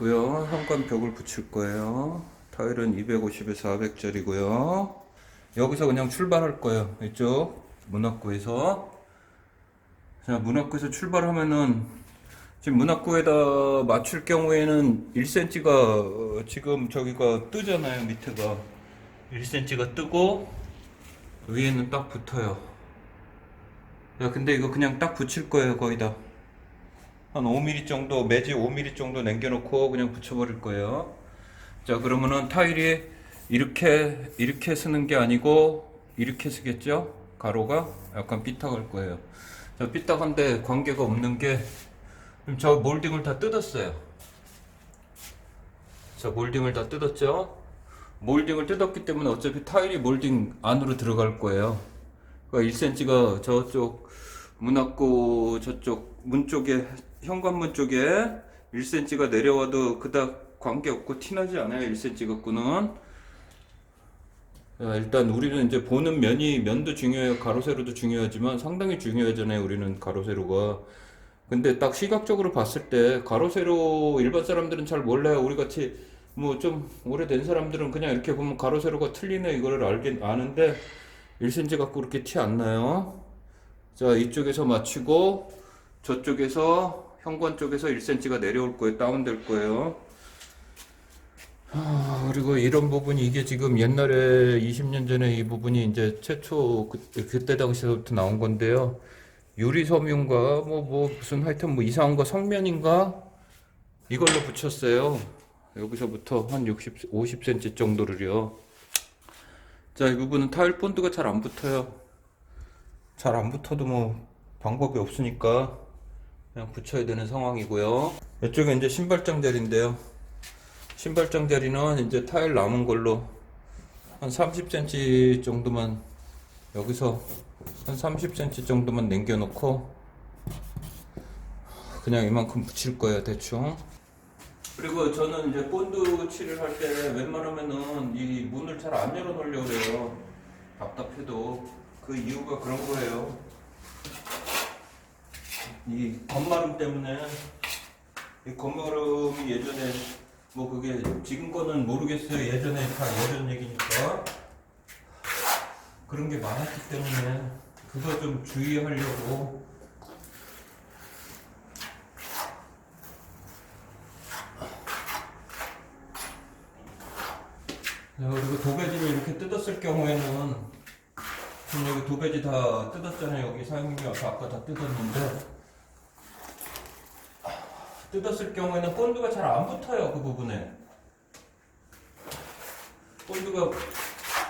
넣고요. 현관 벽을 붙일 거예요. 타일은 250에서 400짜리고요. 여기서 그냥 출발할 거예요. 이쪽 문학구에서. 자, 문학구에서 출발하면은 지금 문학구에다 맞출 경우에는 1cm가 지금 저기가 뜨잖아요. 밑에가 1cm가 뜨고 위에는 딱 붙어요. 야, 근데 이거 그냥 딱 붙일 거예요. 거의 다. 한 5mm 정도, 매지 5mm 정도 남겨놓고 그냥 붙여버릴 거예요. 자, 그러면은 타일이 이렇게, 이렇게 쓰는 게 아니고, 이렇게 쓰겠죠? 가로가 약간 삐딱할 거예요. 자, 삐딱한데 관계가 없는 게, 지금 저 몰딩을 다 뜯었어요. 자, 몰딩을 다 뜯었죠? 몰딩을 뜯었기 때문에 어차피 타일이 몰딩 안으로 들어갈 거예요. 그러니까 1cm가 저쪽 문학고 저쪽 문 쪽에 현관문 쪽에 1cm가 내려와도 그닥 관계없고 티나지 않아요 1cm 갖고는 자, 일단 우리는 이제 보는 면이 면도 중요해요 가로 세로도 중요하지만 상당히 중요하잖아요 우리는 가로 세로가. 근데 딱 시각적으로 봤을 때 가로 세로 일반 사람들은 잘 몰라요. 우리 같이 뭐 좀 오래된 사람들은 그냥 이렇게 보면 가로 세로가 틀리네 이거를 알긴 아는데 1cm 갖고 그렇게 티 안 나요. 자, 이쪽에서 맞추고 저쪽에서 현관 쪽에서 1cm가 내려올 거예요. 다운될 거예요. 아, 그리고 이런 부분이 이게 지금 옛날에 20년 전에 이 부분이 이제 최초 그, 그때 당시부터 나온 건데요. 유리 섬유인가 뭐뭐 무슨 하여튼 뭐 이상한 거 성면인가 이걸로 붙였어요. 여기서부터 한 60, 50cm 정도를요. 자, 이 부분은 타일 본드가 잘 안 붙어요. 잘 안 붙어도 뭐 방법이 없으니까 그냥 붙여야 되는 상황이고요. 이쪽에 이제 신발장 자리인데요. 신발장 자리는 이제 타일 남은 걸로 한 30cm 정도만 여기서 한 30cm 정도만 남겨놓고 그냥 이만큼 붙일 거예요 대충. 그리고 저는 이제 본드 칠을 할 때 웬만하면은 이 문을 잘 안 열어 놓으려고 그래요. 답답해도 그 이유가 그런 거예요. 이 겉마름 때문에 이 겉마름이 예전에 뭐 그게 지금 거는 모르겠어요. 예전에 다 예전 얘기니까 그런 게 많았기 때문에 그거 좀 주의하려고 자, 그리고 도배지를 이렇게 뜯었을 경우에는 지금 여기 도배지 다 뜯었잖아요. 여기 사용료 아까 다 뜯었는데 뜯었을 경우에는 본드가 잘 안 붙어요. 그 부분에 본드가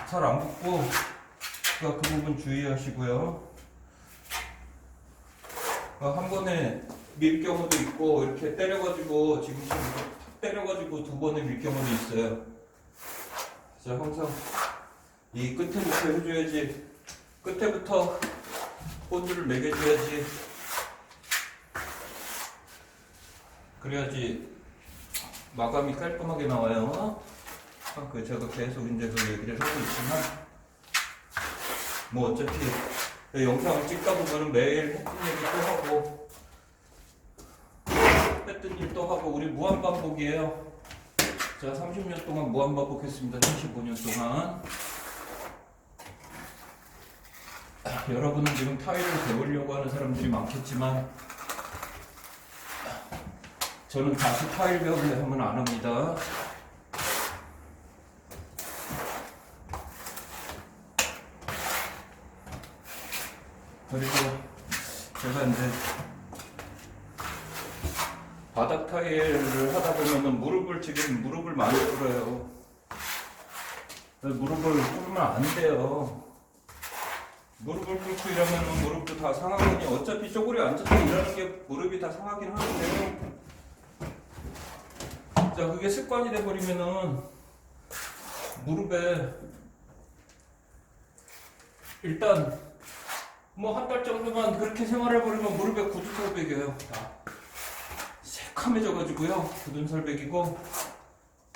잘 안 붙고 그러니까 그 부분 주의하시고요. 그러니까 한 번에 밀 경우도 있고 이렇게 때려가지고 지금 탁 때려가지고 두 번에 밀 경우도 있어요. 자 항상 이 끝에부터 해줘야지 끝에부터 본드를 매겨줘야지 그래야지 마감이 깔끔하게 나와요 아, 그 제가 계속 이제 그 얘기를 하고 있지만 뭐 어차피 이 영상을 찍다 보면은 매일 했던 얘기 또 하고 했던 일 또 하고 우리 무한 반복이에요 자, 30년 동안 무한 반복했습니다. 75년 동안. 아, 여러분은 지금 타일을 배우려고 하는 사람들이 많겠지만, 저는 다시 타일 배우려 하면 안 합니다. 그리고 제가 이제 바닥 타일을 하다 보면은 무릎을 지금 무릎을 많이 꿇어요. 무릎을 꿇으면 안 돼요. 무릎을 꿇고 이러면은 무릎도 다 상하거든요. 어차피 쪼그리 앉아서 일하는 게 무릎이 다 상하긴 하는데 요. 자, 그게 습관이 돼버리면은 무릎에 일단 뭐 한 달 정도만 그렇게 생활해버리면 무릎에 구두살 베겨요. 다. 새카매져가지고요. 설백이고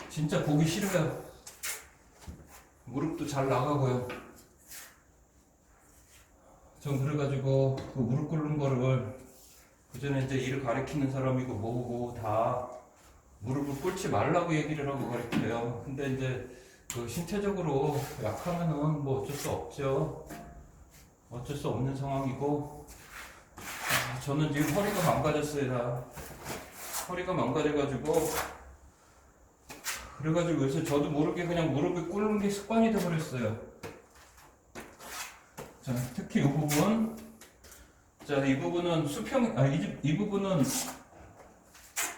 진짜 보기 싫어요. 무릎도 잘 나가고요. 전 그래가지고 그 무릎 꿇는 거를 그 전에 이제 일을 가리키는 사람이고 뭐고 다 무릎을 꿇지 말라고 얘기를 하고 가르쳐요. 근데 이제 그 신체적으로 약하면은 뭐 어쩔 수 없죠. 어쩔 수 없는 상황이고 아, 저는 지금 허리가 망가졌어요. 다. 허리가 망가져가지고 그래가지고 요새 저도 모르게 그냥 무릎을 꿇는 게 습관이 돼버렸어요. 자, 특히 이 부분. 자, 이 부분은 수평, 아, 이, 집- 이 부분은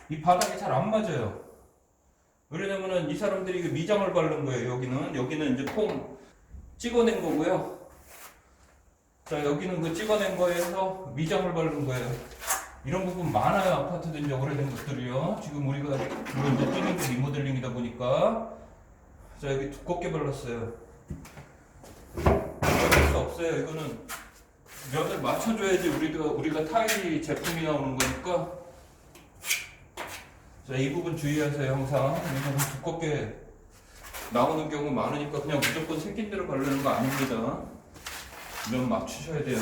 이 바닥이 잘안 맞아요. 왜냐면은 이 사람들이 그 미장을 바른 거예요. 여기는 여기는 이제 폼 찍어낸 거고요. 자 여기는 그 찍어낸 거에서 미장을 바른 거예요. 이런 부분 많아요. 아파트들 이제 오래된 것들이요. 지금 우리가 물론 이제 뛰는 게 리모델링이다 보니까 자 여기 두껍게 발랐어요. 어쩔 수 없어요. 이거는 면을 맞춰줘야지 우리가 우리가 타일이 제품이 나오는 거니까. 자, 이 부분 주의하세요, 항상. 왜냐면 두껍게 나오는 경우 많으니까 그냥 무조건 생긴 대로 바르는 거 아닙니다. 면 맞추셔야 돼요.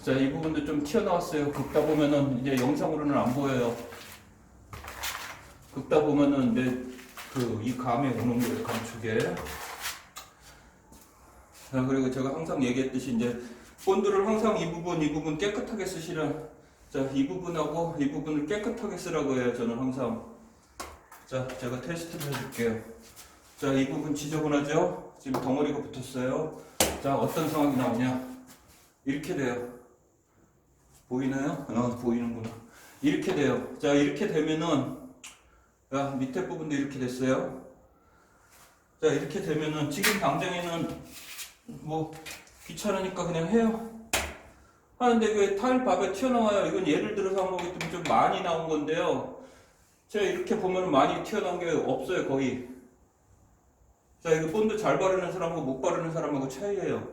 자, 이 부분도 좀 튀어나왔어요. 긁다 보면은 이제 영상으로는 안 보여요. 긁다 보면은 이제 그이 감에 오는 거예요, 감촉에. 자, 그리고 제가 항상 얘기했듯이 이제 본드를 항상 이 부분, 이 부분 깨끗하게 쓰시라. 자, 이 부분하고 이 부분을 깨끗하게 쓰라고 해요, 저는 항상. 자, 제가 테스트를 해줄게요. 자, 이 부분 지저분하죠? 지금 덩어리가 붙었어요. 자, 어떤 상황이 나오냐? 이렇게 돼요. 보이나요? 어, 보이는구나. 이렇게 돼요. 자, 이렇게 되면은, 야, 밑에 부분도 이렇게 됐어요. 자, 이렇게 되면은, 지금 당장에는 뭐, 귀찮으니까 그냥 해요. 하는데 그 타일 밥에 튀어나와요. 이건 예를 들어서 한 거기 때문에 좀 많이 나온 건데요. 제가 이렇게 보면 많이 튀어나온 게 없어요, 거의. 자, 이거 본드 잘 바르는 사람하고 못 바르는 사람하고 차이예요.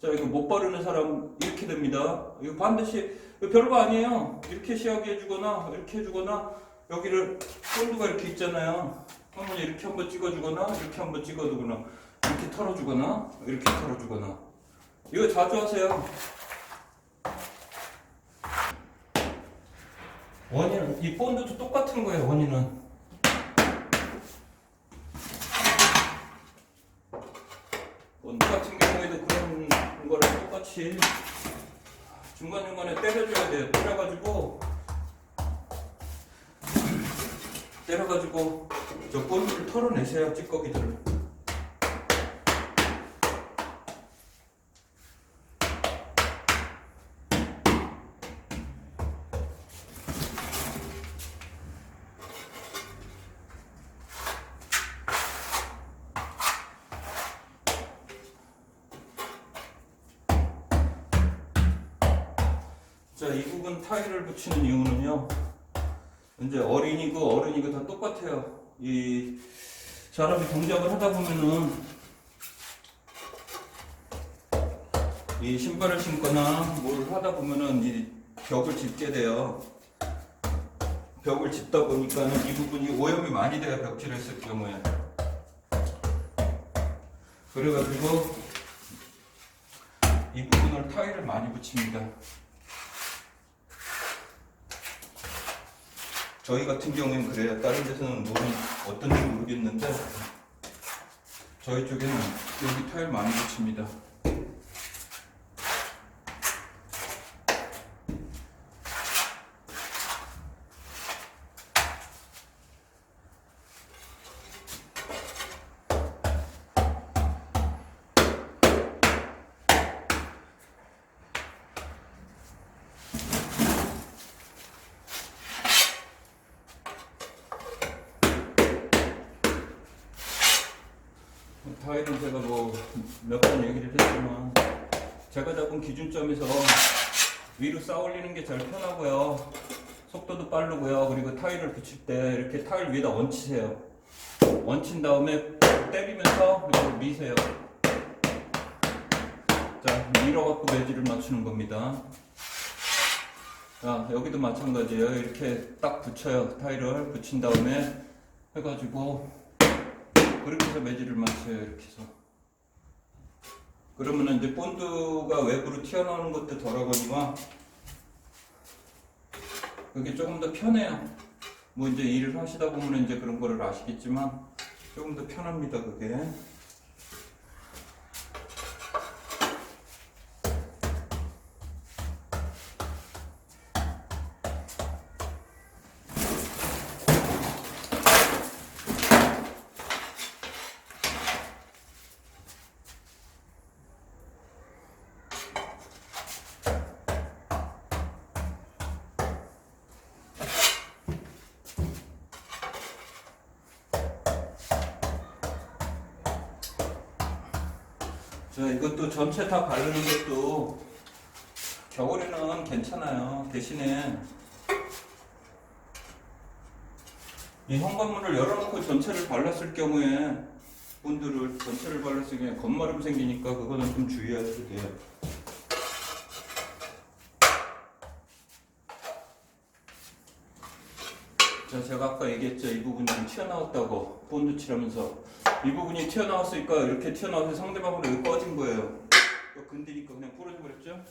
자, 이거 못 바르는 사람 이렇게 됩니다. 이거 반드시 이거 별거 아니에요. 이렇게 시하게 해주거나 이렇게 해주거나 여기를 본드가 이렇게 있잖아요. 한번 이렇게 한번 찍어주거나 이렇게 한번 찍어두거나 이렇게 털어주거나 이렇게 털어주거나 이거 자주 하세요. 원인은 이 본드도 똑같은 거예요. 원인은 본드 같은 경우에도 그런 거랑 똑같이 중간 중간에 때려줘야 돼요. 때려가지고 때려가지고 저 본드를 털어내세요. 찌꺼기들을. 자, 이 부분 타일을 붙이는 이유는요. 이제 어린이고 어른이고 다 똑같아요. 이 사람이 동작을 하다 보면은 이 신발을 신거나 뭘 하다 보면은 이 벽을 짚게 돼요. 벽을 짚다 보니까는 이 부분이 오염이 많이 돼요. 벽질했을 경우에. 그래가지고 이 부분을 타일을 많이 붙입니다. 저희 같은 경우에는 그래요. 다른 데서는 모르, 어떤지 모르겠는데 저희 쪽에는 여기 타일 많이 붙입니다. 몇 번 얘기를 했지만 제가 잡은 기준점에서 위로 쌓아 올리는 게 제일 편하고요. 속도도 빠르고요. 그리고 타일을 붙일 때 이렇게 타일 위에다 얹히세요. 얹힌 다음에 때리면서 이렇게 미세요. 자, 밀어갖고 매질을 맞추는 겁니다. 자, 여기도 마찬가지예요. 이렇게 딱 붙여요. 타일을 붙인 다음에 해가지고 그렇게 해서 매질을 맞춰요. 이렇게 해서. 그러면은 이제 본드가 외부로 튀어나오는 것도 덜하거니와 그게 조금 더 편해요. 뭐 이제 일을 하시다 보면 이제 그런 거를 아시겠지만 조금 더 편합니다 그게. 자 이것도 전체 다 바르는 것도 겨울에는 괜찮아요. 대신에 이 현관문을 열어놓고 전체를 발랐을 경우에 분들을 전체를 발랐을 경우에 겉마름 생기니까 그거는 좀 주의하셔야 돼요. 자, 제가 아까 얘기했죠. 이 부분이 좀 튀어나왔다고 본드 칠하면서 이 부분이 튀어나왔으니까 이렇게 튀어나와서 상대방으로 꺼진 거예요. 건드니까 그냥 부러져 버렸죠.